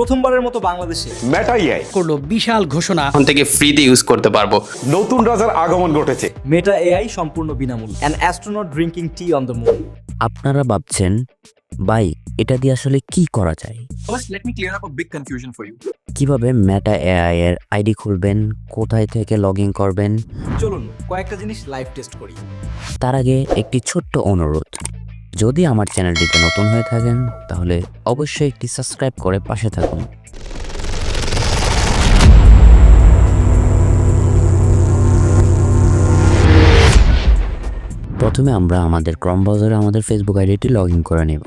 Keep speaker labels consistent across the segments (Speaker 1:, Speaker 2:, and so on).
Speaker 1: প্রথমবারের মতো বাংলাদেশে।
Speaker 2: মেটা এআই
Speaker 3: করল বিশাল ঘোষণা।
Speaker 4: এখন থেকে ফ্রিতে ইউজ করতে পারব।
Speaker 2: নতুন রাজার আগমন ঘটেছে।
Speaker 1: মেটা এআই সম্পূর্ণ বিনামূল্যে। An astronaut drinking tea on the moon
Speaker 5: আপনারা ভাবছেন ভাই এটা দিয়ে আসলে কি করা যায়?
Speaker 6: First, let me clear up a big confusion for you.
Speaker 5: কীভাবে মেটা এআই এর আইডি খুলবেন কোথায় থেকে লগ ইন করবেন?
Speaker 1: চলুন কয়েকটা জিনিস লাইভ টেস্ট করি।
Speaker 5: তার আগে একটি ছোট্ট অনুরোধ। যদি আমার চ্যানেলটিতে নতুন হয়ে থাকেন, তাহলে অবশ্যই একটি সাবস্ক্রাইব করে পাশে থাকুন। প্রথমে আমরা আমাদের ক্রম ব্রাউজারে আমাদের ফেসবুক আইডিটি লগ ইন করে নেব।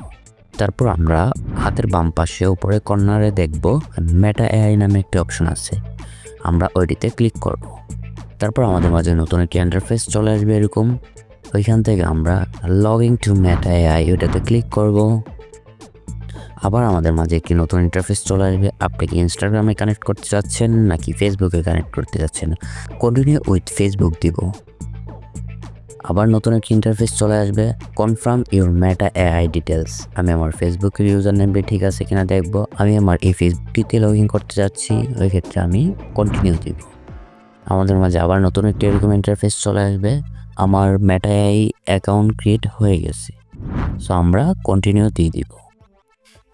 Speaker 5: তারপর আমরা হাতের বাম পাশে উপরে কর্নারে দেখব মেটা এআই নামে একটি অপশন আছে। আমরা ওইটিতে ক্লিক করব। তারপর আমাদের মাঝে নতুন একটি ইন্টারফেস চলে আসবে এরকম। ওইখান থেকে আমরা লগিং টু মেটা এআই ওইটাতে ক্লিক করব। আবার আমাদের মাঝে একটি নতুন ইন্টারফেস চলে আসবে। আপনি কি ইনস্টাগ্রামে কানেক্ট করতে চাচ্ছেন নাকি ফেসবুকে কানেক্ট করতে চাচ্ছেন? কন্টিনিউ উইথ ফেসবুক দিব। আবার নতুন একটি ইন্টারফেস চলে আসবে। Confirm your Meta AI details আমি আমার ফেসবুকের ইউজার নেমটি ঠিক আছে কিনা দেখব। আমি আমার এই ফেসবুকটিতে লগ ইন করতে যাচ্ছি। ওই ক্ষেত্রে আমি কন্টিনিউ দিব। আমাদের মাঝে আবার নতুন একটি এরকম ইন্টারফেস চলে আসবে। আমার মেটা এআই অ্যাকাউন্ট ক্রিয়েট হয়ে গেছে। সো আমরা কন্টিনিউ দিয়ে দিব।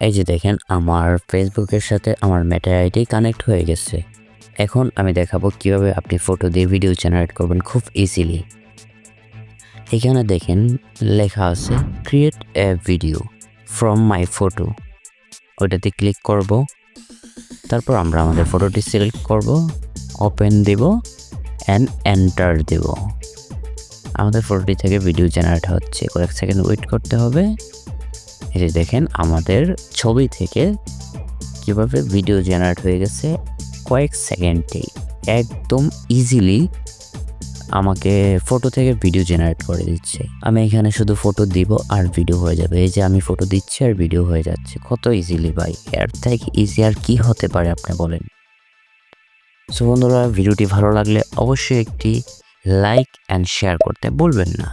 Speaker 5: এই যে দেখেন, আমার ফেসবুকের সাথে আমার মেটা আইডি কানেক্ট হয়ে গেছে। এখন আমি দেখাবো কীভাবে আপনি ফটো দিয়ে ভিডিও জেনারেট করবেন খুব ইজিলি এখানে দেখেন, লেখা আছে create a video from my photo ওইটাতে ক্লিক করব। তারপর আমরা আমাদের ফটোটি সিলেক্ট করব ওপেন দেব অ্যান্ড এন্টার দেব। আমাদের ফটোটি থেকে ভিডিও জেনারেট হচ্ছে। কয়েক সেকেন্ড ওয়েট করতে হবে। এই যে দেখেন, আমাদের ছবি থেকে কীভাবে ভিডিও জেনারেট হয়ে গেছে, কয়েক সেকেন্ডেই একদম ইজিলি আমাকে ফটো থেকে ভিডিও জেনারেট করে দিচ্ছে। আমি এখানে শুধু ফটো দিব আর ভিডিও হয়ে যাবে। এই যে আমি ফটো দিচ্ছি আর ভিডিও হয়ে যাচ্ছে। কত ইজিলি ভাই? এর থেকে ইজি আর কি হতে পারে, আপনি বলেন? সো বন্ধুরা, ভিডিওটি ভালো লাগলে অবশ্যই একটি লাইক অ্যান্ড শেয়ার করতে ভুলবেন না।